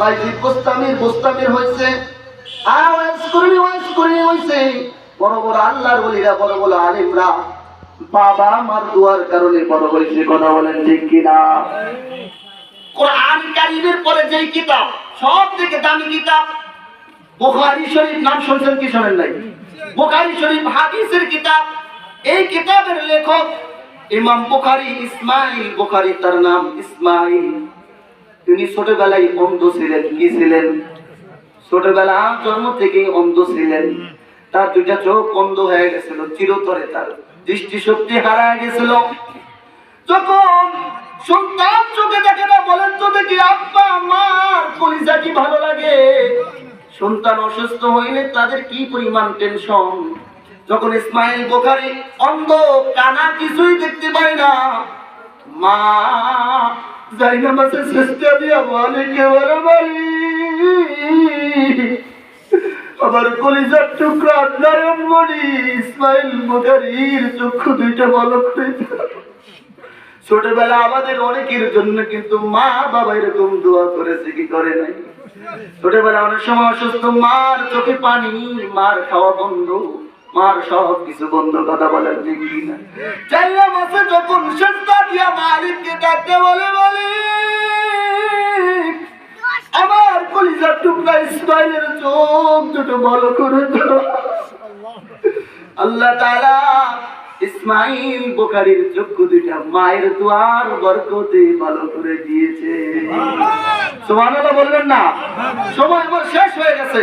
বাইজিদ গোস্তামির গোস্তামির হয়েছে? বড় বড় বড় বড় বাবা কারণে কথা বলেন পরে যেই কিতাব, সব কিতাব শরীফ, নাম শুনছেন নাই? শরীফ কিতাব, এই কিতাবের লেখক ইমাম বুখারী, ইসমাইল বুখারী, তার নাম ইসমাইল। তিনি ছোটবেলায় অন্ধ ছিলেন, কি ছিলেন? ছোটবেলা জন্ম থেকেই অন্ধ ছিলেন। তার দুইটা চোখ অন্ধ হয়ে গেছিল, চিরতরে তার দৃষ্টি শক্তি হারায় গেছিল। যখন সন্তান চোখে দেখে না, বলেন তো দেখি, আব্বা, আমার কলিজা কি ভালো লাগে? সন্তান অসুস্থ হইলে তাদের কি পরিমাণ টেনশন যখন ইসমাইল বোখারি অন্ধ কানা কিছুই দেখতে পাই না মা বলে টুকরা চক্ষু দুইটা। ছোটবেলা আমাদের অনেকের জন্য কিন্তু মা বাবা এরকম দোয়া করেছে, কি করে নাই? ছোটবেলা অনেক সময় অসুস্থ, মার চোখে পানি, মার খাওয়া বন্ধ। মার সব কিছু বন্ধ কথা বলার দেখি না? চাইলা মাসে যখন সন্তা দিয়া মালিককে ডাকতে বলে বলে আমার কলিজার টুকরা ইসমাইলের চোখ দুটো বলো করে দাও। আল্লাহ তাআলা ইসমাইল বুখারীর চক্ষু দুইটা মায়ের দুয়ার বরকতে ভালো করে দিয়েছে। সুবহানাল্লাহ। বলবেন না? সময় আমার শেষ হয়ে গেছে।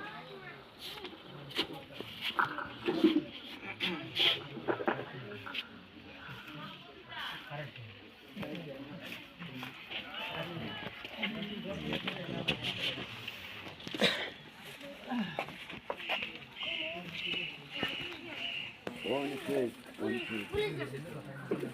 One, two, one, two.